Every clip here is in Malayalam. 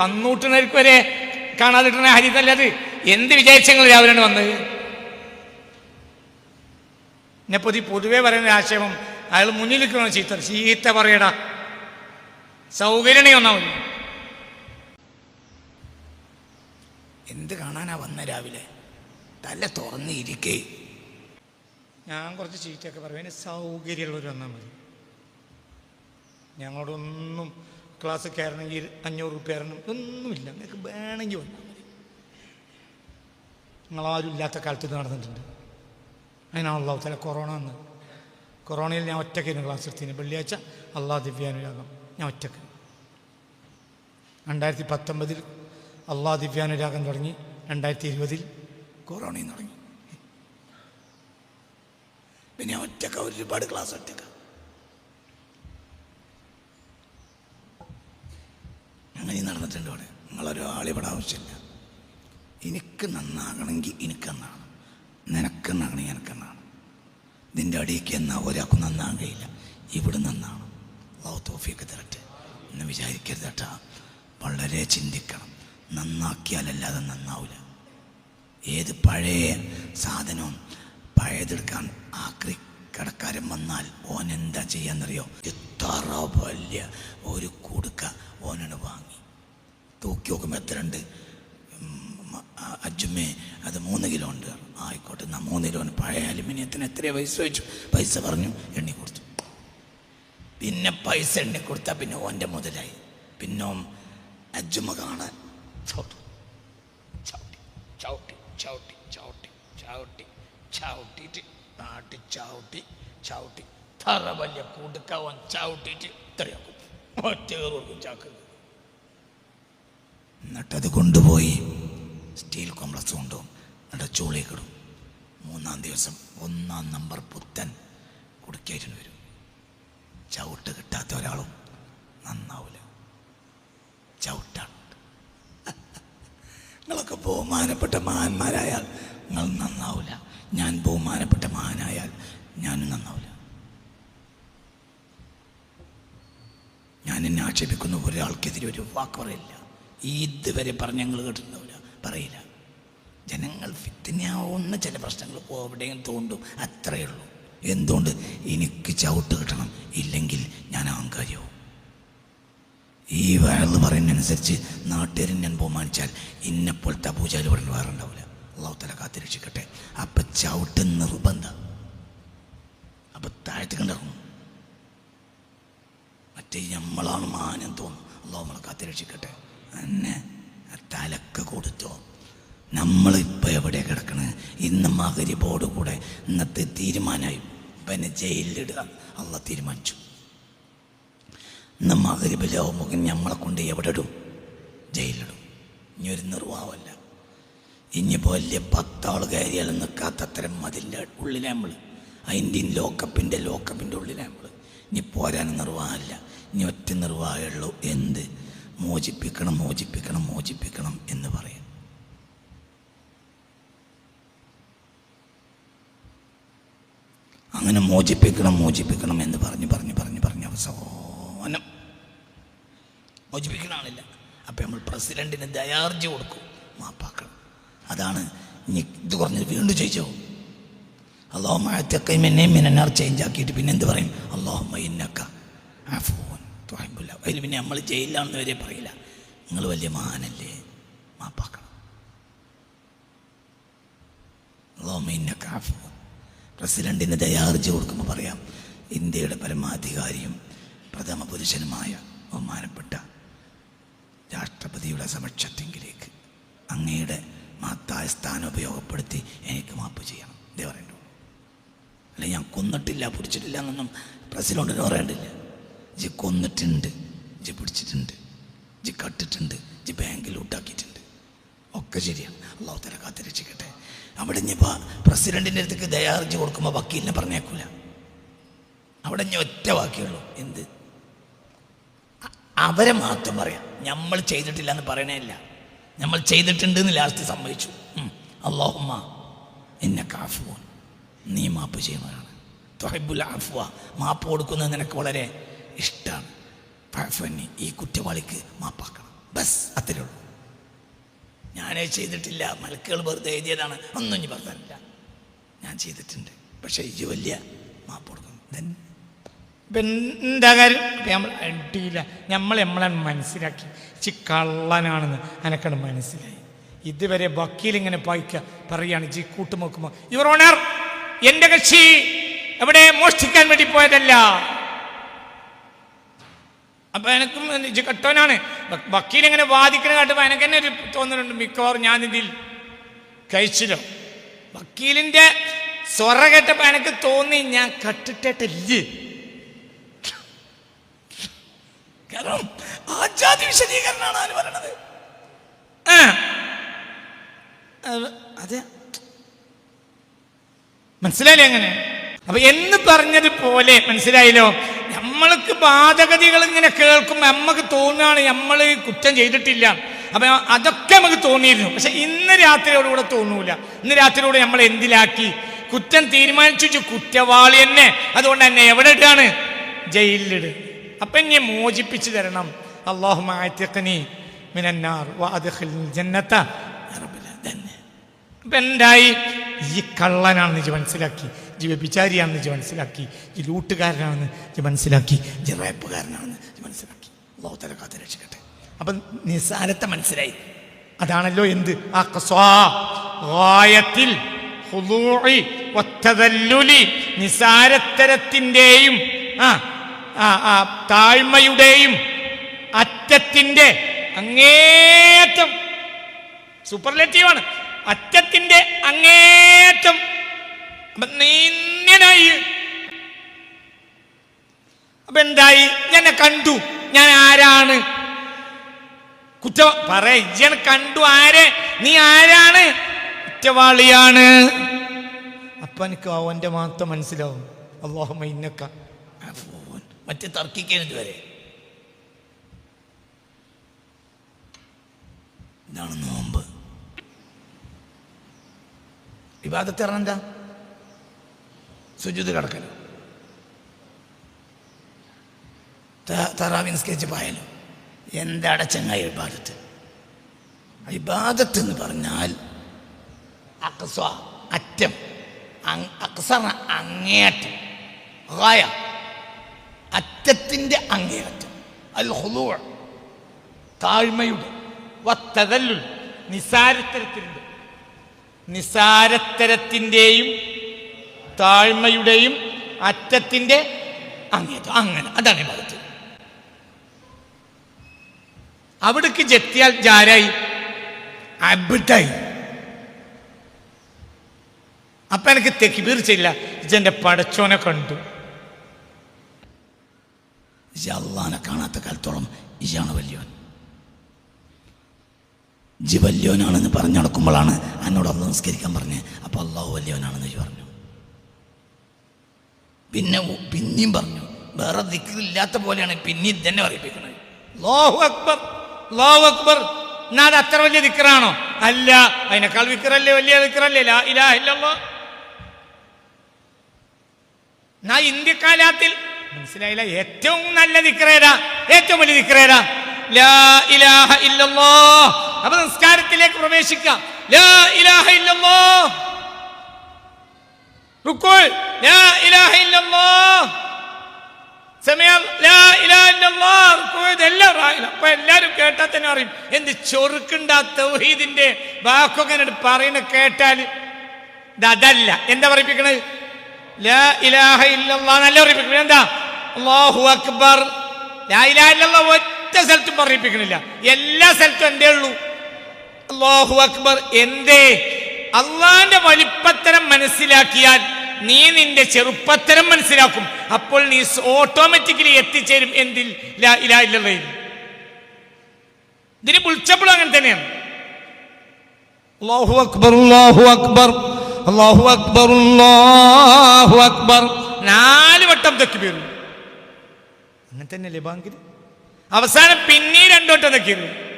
കന്നൂട്ടുന്നവർക്ക് വരെ കാണാതിട്ടുന്ന ഹരിതല്ല അത്? എന്ത് വിചാരിച്ചങ്ങൾ രാവിലെയാണ് വന്നത്? പൊതി പൊതുവെ പറയുന്ന ആശയം അയാൾ മുന്നിൽ നിൽക്കണോ ചീത്ത ചീത്ത പറയടാ. സൗകര്യണി എന്ത് കാണാനാ വന്ന രാവിലെ? തല തുറന്നിരിക്കേ ഞാൻ കുറച്ച് ചീറ്റയൊക്കെ പറയും. അതിന് സൗകര്യമുള്ളവർ വന്നാൽ മതി. ഞങ്ങളോടൊന്നും ക്ലാസ് കയറണമെങ്കിൽ അഞ്ഞൂറ് റുപ്യ കയറണം ഒന്നുമില്ല നിങ്ങൾക്ക് വേണമെങ്കിൽ വന്നാൽ നിങ്ങളാരും ഇല്ലാത്ത കാലത്ത് ഇത് നടന്നിട്ടുണ്ട്. അതിനാണല്ലോ ചില കൊറോണ എന്ന് കൊറോണയിൽ ഞാൻ ഒറ്റയ്ക്കായിരുന്നു ക്ലാസ് എടുത്തിന്. വെള്ളിയാഴ്ച അള്ളാഹ് ദിവ്യാനുരാഗം. ഞാൻ ഒറ്റയ്ക്ക് രണ്ടായിരത്തി പത്തൊമ്പതിൽ അള്ളാഹ് ദിവ്യാനുരാഗം തുടങ്ങി. രണ്ടായിരത്തി ഇരുപതിൽ കൊറോണയും തുടങ്ങി. പിന്നെ ഒറ്റക്ക ഒരുപാട് ക്ലാസ് ഒറ്റക്ക അങ്ങനെ നടന്നിട്ടുണ്ട് ഇവിടെ നിങ്ങളൊരാളിവിടെ ആവശ്യമില്ല. എനിക്ക് നന്നാകണമെങ്കിൽ എനിക്ക് നന്നാകണം നിനക്ക് നന്നാകണമെങ്കിൽ എനിക്ക് നന്നാകണം നിന്റെ അടിയിലേക്ക് എന്നാ ഒരാൾക്കും നന്നാകാൻ കഴിയില്ല ഇവിടെ നന്നാണ്. ലോ തോഫിയൊക്കെ തരട്ടെ. എന്ന് വിചാരിക്കരുത് കേട്ടാ. വളരെ ചിന്തിക്കണം. നന്നാക്കിയാലല്ലാതെ നന്നാവില്ല ഏത് പഴയ സാധനവും പഴയതെടുക്കാൻ ആക്രി കടക്കാരൻ വന്നാൽ ഓൻ എന്താ ചെയ്യാന്നറിയോ? എത്ര വലിയ ഒരു കൊടുക്ക ഓനാണ് വാങ്ങി. തൂക്കി നോക്കുമ്പോൾ എത്ര ഉണ്ട്? അജ്മേ അത് മൂന്ന് കിലോ ഉണ്ട്. ആയിക്കോട്ടെ എന്നാ മൂന്ന് കിലോ പഴയ അലുമിനിയത്തിന് എത്രയോ പൈസ വെച്ചു പൈസ പറഞ്ഞു എണ്ണി കൊടുത്തു. പിന്നെ പൈസ എണ്ണി കൊടുത്താൽ പിന്നെ ഓന്റെ മുതലായി. പിന്നെ അജ്മ കാണാൻ ചവിട്ടി ചവിട്ടി ചവിട്ടി ചവിട്ടി ചവിട്ടി ചവിട്ടിയിട്ട് നാട്ടി ചവിട്ടി ചവിട്ടി. തറ വലിയ കുടുക്കവൻ ചവിട്ടിയിട്ട് ഇത്രയാക്കും. മറ്റേറും ചാക്ക്. എന്നിട്ടത് കൊണ്ടുപോയി സ്റ്റീൽ കോംപ്ലക്സ് കൊണ്ടുപോകും. എന്നിട്ട് ചൂളിക്കിടും മൂന്നാം ദിവസം ഒന്നാം നമ്പർ പുത്തൻ കുടുക്കേറ്റിന് വരും. ചവിട്ട് കിട്ടാത്ത ഒരാളും നന്നാവില്ല ചവിട്ടാണ്. നിങ്ങളൊക്കെ ബഹുമാനപ്പെട്ട മഹാന്മാരായാൽ നിങ്ങൾ നന്നാവില്ല ഞാൻ ബഹുമാനപ്പെട്ട മഹാനായാൽ ഞാനും നന്നാവില്ല ഞാൻ എന്നെ ആക്ഷേപിക്കുന്ന ഒരാൾക്കെതിരെ ഒരു വാക്ക് പറയില്ല. ഇതുവരെ പറഞ്ഞ് ഞങ്ങൾ കേട്ടിട്ടുണ്ടാവില്ല പറയില്ല. ജനങ്ങൾ ഫിത്തിനാവുന്ന ചില പ്രശ്നങ്ങൾ എവിടെയും തോണ്ടും അത്രയേ ഉള്ളൂ. എന്തുകൊണ്ട് എനിക്ക് ചവിട്ട് കിട്ടണം? ഇല്ലെങ്കിൽ ഞാൻ അഹങ്കാരിയാവും. ഈ വയറിൽ പറയുന്നതനുസരിച്ച് നാട്ടുകാരൻ ഞാൻ ബഹുമാനിച്ചാൽ ഇന്നെപ്പോലത്തെ അബൂജാൽ പറഞ്ഞ് വേറെ ഉണ്ടാവില്ല അള്ളാഹു തല കാത്തിരക്ഷിക്കട്ടെ. അപ്പൊ ചവിട്ട് നിർബന്ധം. അപ്പൊ താഴ്ത്തി കണ്ടിറങ്ങും മറ്റേ നമ്മളാണ് മാനം തോന്നും. അള്ളാഹു നമ്മളെ കാത്തിരക്ഷിക്കട്ടെ. എന്നെ തലക്ക് കൊടുത്തോ. നമ്മളിപ്പോൾ എവിടെ കിടക്കണ്? ഇന്ന് മകരിബോട് കൂടെ ഇന്നത്തെ തീരുമാനമായി പിന്നെ ജയിലിലിടുക. അള്ള തീരുമാനിച്ചു. ഇന്ന് മകരിബിലാവുമ്പോൾ നമ്മളെ കൊണ്ട് എവിടെ ഇടും? ജയിലിടും ഇനി ഒരു നിർവാഹമല്ല ഇനിയിപ്പോൾ വലിയ പത്താൾ കയറിയാലും നിൽക്കാത്ത മതില്ല. ഉള്ളിലെ നമ്മൾ അതിന്റെ ലോക്കപ്പിന്റെ ലോക്കപ്പിന്റെ ഉള്ളിലെ നമ്മൾ ഇനി പോരാൻ നിർവാഹമില്ല. ഇനി ഒറ്റ നിർവാഹമുള്ളൂ എന്ത്? മോചിപ്പിക്കണം മോചിപ്പിക്കണം മോചിപ്പിക്കണം എന്ന് പറയും. അങ്ങനെ മോചിപ്പിക്കണം മോചിപ്പിക്കണം എന്ന് പറഞ്ഞ് പറഞ്ഞ് പറഞ്ഞ് പറഞ്ഞ് അവസാനം. മോചിപ്പിക്കണമെന്നില്ല അപ്പം നമ്മൾ പ്രസിഡന്റിന് ദയാർജി കൊടുക്കും. മാപ്പാക്കണം. അതാണ് ഇനി ഇത് കുറഞ്ഞത് വീണ്ടും ചോദിച്ചോ അള്ളാഹുമാറ്റക്കൈ എന്നെയും മിനനാർ ചേഞ്ച് ആക്കിയിട്ട് പിന്നെ എന്ത് പറയും? അള്ളാഹുമ്മ ഇന്നക്ക ആഫോൻ ത്വാഹിബുല്ല അതിൽ പിന്നെ നമ്മൾ ജയിലിലാണെന്ന് വരെ പറയില്ല. നിങ്ങൾ വലിയ മാനല്ലേ മാപ്പാക്കണം. അള്ളാഹുമ്മ ഇന്നക്ക ആഫോൻ പ്രസിഡന്റിന് തയ്യാറിച്ച് കൊടുക്കുമ്പോൾ പറയാം ഇന്ത്യയുടെ പരമാധികാരിയും പ്രഥമ പുരുഷനുമായ ബഹുമാനപ്പെട്ട രാഷ്ട്രപതിയുടെ സമക്ഷത്തെങ്കിലേക്ക് അങ്ങയുടെ മഹത്തായ സ്ഥാനം ഉപയോഗപ്പെടുത്തി എനിക്ക് മാപ്പ് ചെയ്യണം. ഇതേ പറയണ്ടു. അല്ല ഞാൻ കൊന്നിട്ടില്ല പിടിച്ചിട്ടില്ല എന്നൊന്നും പ്രസിഡന്റിന് പറയേണ്ടില്ല. ജി കൊന്നിട്ടുണ്ട് ജി പിടിച്ചിട്ടുണ്ട് ജി കട്ടിട്ടുണ്ട് ജി ബാങ്കിൽ ഉണ്ടാക്കിയിട്ടുണ്ട് ഒക്കെ ശരിയാണ്. അള്ളാഹു തല കാത്തിരക്ഷിക്കട്ടെ അവിടെ ഇനിയിപ്പോൾ പ്രസിഡന്റിന്റെ അടുത്തേക്ക് ദയാർജി കൊടുക്കുമ്പോൾ വക്കീലിനെ പറഞ്ഞേക്കൂല. അവിടെ ഇനി ഒറ്റ വാക്കിയുള്ളൂ എന്ത്? അവരെ മാത്രം പറയാം. നമ്മൾ ചെയ്തിട്ടില്ല എന്ന് പറയണേ ഇല്ല. നമ്മൾ ചെയ്തിട്ടുണ്ട് എന്ന് ലാസ്റ്റ് സംഭവിച്ചു അള്ളാഹുമ്മ എന്നെ കാഫുവോ നീ മാപ്പ് ചെയ്യുന്നതാണ്. തൊഹബുൽ ആഫുവ മാപ്പ് കൊടുക്കുന്നത് നിനക്ക് വളരെ ഇഷ്ടമാണ് ഫാഫന്നി ഈ കുറ്റവാളിക്ക് മാപ്പാക്കണം. ബസ് അത്രേ ഉള്ളൂ. ഞാനേ ചെയ്തിട്ടില്ല. മലക്കുകൾ വെറുതെ എഴുതിയതാണ്. ഒന്നും ഇനി പറഞ്ഞില്ല ഞാൻ ചെയ്തിട്ടുണ്ട്. പക്ഷേ ഈ വലിയ മാപ്പ് കൊടുക്കും തന്നെ എന്താ കാര്യം നമ്മൾ അടിയില്ല നമ്മൾ നമ്മളെ മനസ്സിലാക്കി. ചി കള്ളനാണെന്ന് അനക്കണ് മനസ്സിലായി. ഇതുവരെ വക്കീൽ ഇങ്ങനെ പായിക്ക പറയാണ്. ജി കൂട്ടുമോക്കുമോ യുവർ ഓണർ എന്റെ കക്ഷി എവിടെ മോഷ്ടിക്കാൻ വേണ്ടി പോയതല്ല. അപ്പൊ എനക്കും കെട്ടോനാണ് വക്കീൽ ഇങ്ങനെ വാദിക്കണ കാട്ടുമ്പോ എനിക്ക് തന്നെ ഒരു തോന്നലുണ്ട്. മിക്കവാറും ഞാൻ ഇതിൽ കഴിച്ചില്ലോ വക്കീലിന്റെ സ്വറ കേട്ടപ്പോ എനിക്ക് തോന്നി ഞാൻ കട്ടിട്ടിട്ടില്ലേ കാരണം ആജാതി വിശദീകരണമാണ് ആര് പറയണത്? അത് മനസ്സിലായില്ലേ അങ്ങനെ? അപ്പൊ എന്ന് പറഞ്ഞതുപോലെ മനസ്സിലായല്ലോ? നമ്മൾക്ക് ബാധകതികൾ ഇങ്ങനെ കേൾക്കുമ്പോൾ നമ്മക്ക് തോന്നുകയാണ് നമ്മൾ കുറ്റം ചെയ്തിട്ടില്ല. അപ്പൊ അതൊക്കെ നമുക്ക് തോന്നിയിരുന്നു. പക്ഷെ ഇന്ന് രാത്രിയോടുകൂടെ തോന്നൂല. ഇന്ന് രാത്രിയോടെ നമ്മൾ എന്തിലാക്കി? കുറ്റം തീരുമാനിച്ചു കുറ്റവാളി തന്നെ. അതുകൊണ്ട് തന്നെ എവിടെ ഇട്ടാണ് ജയിലിലിട്. അപ്പൊ എന്നെ മോചിപ്പിച്ചു തരണം. അള്ളാഹു മിനന്നാർ എന്തായി? ഈ കള്ളനാണെന്ന് ഇജ്ജ് മനസ്സിലാക്കി. ജി വ്യഭിചാരിയാണെന്ന് ഇജ്ജ് മനസ്സിലാക്കി. ഈ ലൂട്ടുകാരനാണെന്ന് ജി മനസ്സിലാക്കി. ജി റേപ്പുകാരനാണെന്ന് ജി മനസ്സിലാക്കി. അള്ളാഹു കാത്ത് രക്ഷിക്കട്ടെ. അപ്പം നിസ്സാരത്തെ മനസ്സിലായി. അതാണല്ലോ എന്ത്? ആ ഖുദൂഇ നിസാരത്തരത്തിന്റെയും ആ ആ താഴ്മയുടെയും അറ്റത്തിന്റെ അങ്ങേറ്റം സൂപ്പർലേറ്റീവാണ് അറ്റത്തിന്റെ അങ്ങേറ്റം ഇങ്ങനായി അപ്പൊ എന്തായി? ഞാൻ കണ്ടു. ഞാൻ ആരാണ്? കുറ്റ പറ കണ്ടു ആരെ? നീ ആരാണ്? കുറ്റവാളിയാണ്. അപ്പൊ എനിക്ക് അവന്റെ മാത്രം മനസ്സിലാവും. അള്ളാഹമ്മ ഇന്നക്ക. മറ്റേ തർക്കിക്കാൻ ഇതുവരെ. ഇതാണ് നോമ്പ്. വിവാദത്തെ എന്താ? സുജിത് കിടക്കൽ തറാവിൻ സ്കെച്ച് പായലോ. എന്താണ് ചങ്ങായി ഇബാദത്ത്? ഇബാദത്ത് എന്ന് പറഞ്ഞാൽ അക്സ അറ്റം അക്സ അങ്ങേയറ്റം അറ്റത്തിന്റെ അങ്ങേയറ്റം. അൽ ഹുലൂ താഴ്മയുടെ. വത്തതല്ലുൽ നിസാരത്തരത്തിന്റെ നിസാരത്തരത്തിന്റെയും താഴ്മയുടെയും അറ്റത്തിന്റെ അങ്ങേറ്റം അങ്ങനെ. അതാണ് ഭാഗത്ത് അവിടേക്ക് ജെത്തിയാൽ ജാരായി? അബിട്ടായി അപ്പൊ എനിക്ക് തെക്കിബീർ ചെയ്യില്ല. ഇജന്റെ പടച്ചോനെ കണ്ടു. ഇജ് കാണാത്ത കാലത്തോളം ഇജാണ് വല്യോൻ. ജി വല്യോനാണെന്ന് പറഞ്ഞു നടക്കുമ്പോഴാണ് എന്നോട് അന്ന് നിസ്കരിക്കാൻ പറഞ്ഞ്. അപ്പോൾ അള്ളാഹു വല്യോനാണെന്ന് പറഞ്ഞു. പിന്നെ പിന്നെയും പറഞ്ഞു. വേറെ ദിക്കില്ലാത്ത പോലെയാണ് പിന്നെയും തന്നെ അറിയിപ്പിക്കുന്നത് ലോഹു അക്ബർ ലോഹു അക്ബർ. എന്നാ അത് അത്ര വലിയ ദിക്കറാണോ അല്ല. അതിനേക്കാൾ വിക്രല്ലേ വലിയ വിക്രല്ലേ. ലാ ഇലാഹ ഇല്ലല്ലാഹ് എന്നാ ഇന്ത്യക്കാലത്തിൽ മനസ്സിലായില്ല. ഏറ്റവും നല്ല ദിക്രേരാ ഏറ്റവും വലിയ ദിക്രേരാ അപ്പൊ നിസ്കാരത്തിലേക്ക് പ്രവേശിക്കാം. എല്ലാരും കേട്ടാൽ തന്നെ അറിയും. എന്ത് ചൊറുക്കുണ്ടാ തൗഹീദിന്റെ വാക്കൊക്കെ പറയണ കേട്ടാൽ അതല്ല എന്താ പറയിപ്പിക്കണത്? ഇലാഹ ഇല്ലല്ലാഹ്. നല്ല പറയിപ്പിക്കണത് എന്താ? അല്ലാഹു അക്ബർ. ലാ ഇലാഹ ഇല്ലല്ലാഹ് ഒറ്റ സ്ഥലത്തും പറയിപ്പിക്കണില്ല എല്ലാ സ്ഥലത്തും എന്തേ ഉള്ളൂ? അള്ളാഹു അക്ബർ. എന്തേ? അള്ളാന്റെ വലിപ്പത്തരം മനസ്സിലാക്കിയാൽ നീ നിന്റെ ചെറുപ്പത്തരം മനസ്സിലാക്കും. അപ്പോൾ നീ ഓട്ടോമാറ്റിക്കലി എത്തിച്ചേരും എന്തിൽ? ഇതിന് വിളിച്ചപ്പോഴും അങ്ങനെ തന്നെയാണ്. അള്ളാഹു അക്ബർ അള്ളാഹു അക്ബർ അള്ളാഹു അക്ബർ അള്ളാഹു അക്ബർ. നാല് വട്ടം തെക്കിപ്പേരും അങ്ങനെ തന്നെയല്ലേ ബാങ്കിൽ അവസാനം പിന്നെ രണ്ടോട്ട് നിൽക്കരുത്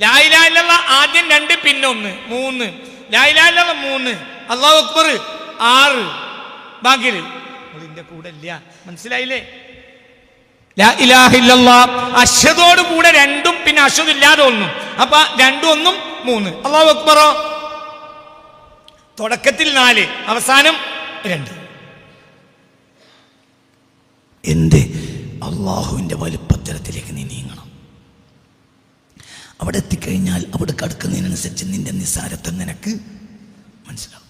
ലായിലാലുള്ള ആദ്യം രണ്ട് പിന്നെ ഒന്ന്. മൂന്ന്. ലായിലായിലുള്ള മൂന്ന്. അള്ളാഹു അക്ബർ ആറ്. ബാങ്കിൽ ഇതിന്റെ കൂടെ ഇല്ല. മനസ്സിലായില്ലേ? അശ്വതോട് കൂടെ രണ്ടും പിന്നെ അശ്വത് ഇല്ലാതെ ഒന്നും അപ്പൊ രണ്ടും ഒന്നും മൂന്ന്. അള്ളാഹു അക്ബറോ. തുടക്കത്തിൽ നാല് അവസാനം രണ്ട്. എന്റെ അള്ളാഹുവിന്റെ വലുപ്പത്തരത്തിലേക്ക് നീ നീങ്ങണം. അവിടെ എത്തിക്കഴിഞ്ഞാൽ അവിടെ കടക്കുന്നതിനനുസരിച്ച് നിന്റെ നിസ്സാരത്വം നിനക്ക് മനസ്സിലാവും.